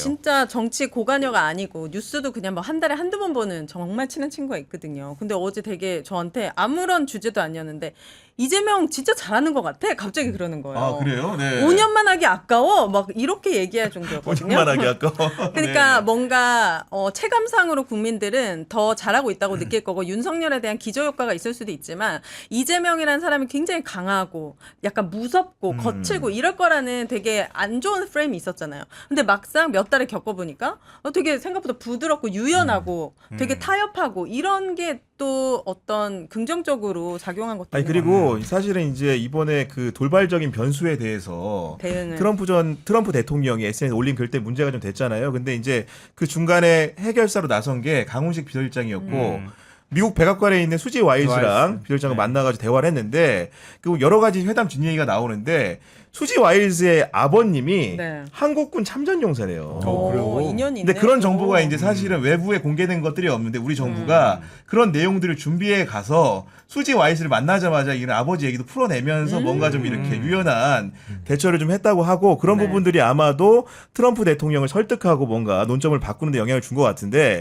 진짜 정치 고관여가 아니고 뉴스도 그냥 뭐 한 달에 한두 번 보는 정말 친한 친구가 있거든요. 근데 어제 되게 저한테 아무런 주제도 아니었는데 이재명 진짜 잘하는 것 같아. 갑자기 그러는 거예요. 아 그래요? 네. 5년만 하기 아까워. 막 이렇게 얘기할 정도였거든요. 5년만 하기 아까워. 그러니까 네. 뭔가 어, 체감상으로 국민들은 더 잘하고 있다고 음. 느낄 거고 윤석열에 대한 기저 효과가 있을 수도 있지만 이재명이라는 사람이 굉장히 강하고 약간 무섭고 음. 거칠고 이럴 거라는 되게 안 좋은 프레임이 있었잖아요. 근데 막상 몇 달을 겪어보니까 어, 되게 생각보다 부드럽고 유연하고 음. 되게 타협하고 이런 게 또 어떤 긍정적으로 작용한 것도 아니 그리고 사실은 이제 이번에 그 돌발적인 변수에 대해서 대응을 트럼프 전 트럼프 대통령이 SNS에 올린 글때 문제가 좀 됐잖아요. 근데 이제 그 중간에 해결사로 나선 게 강훈식 비서실장이었고 음. 미국 백악관에 있는 수지 와일즈랑 와일즈. 비서실장과 네. 만나가지고 대화를 했는데 그 여러 가지 회담 뒷얘기가 나오는데 수지 와일즈의 아버님이 네. 한국군 참전 용사래요. 어, 그래요? 인연이 근데. 그런 정보가 오. 이제 사실은 외부에 공개된 것들이 없는데 우리 정부가 그런 내용들을 준비해 가서 수지 와이스를 만나자마자 이런 아버지 얘기도 풀어내면서 뭔가 좀 이렇게 유연한 대처를 좀 했다고 하고 그런 네. 부분들이 아마도 트럼프 대통령을 설득하고 뭔가 논점을 바꾸는 데 영향을 준 것 같은데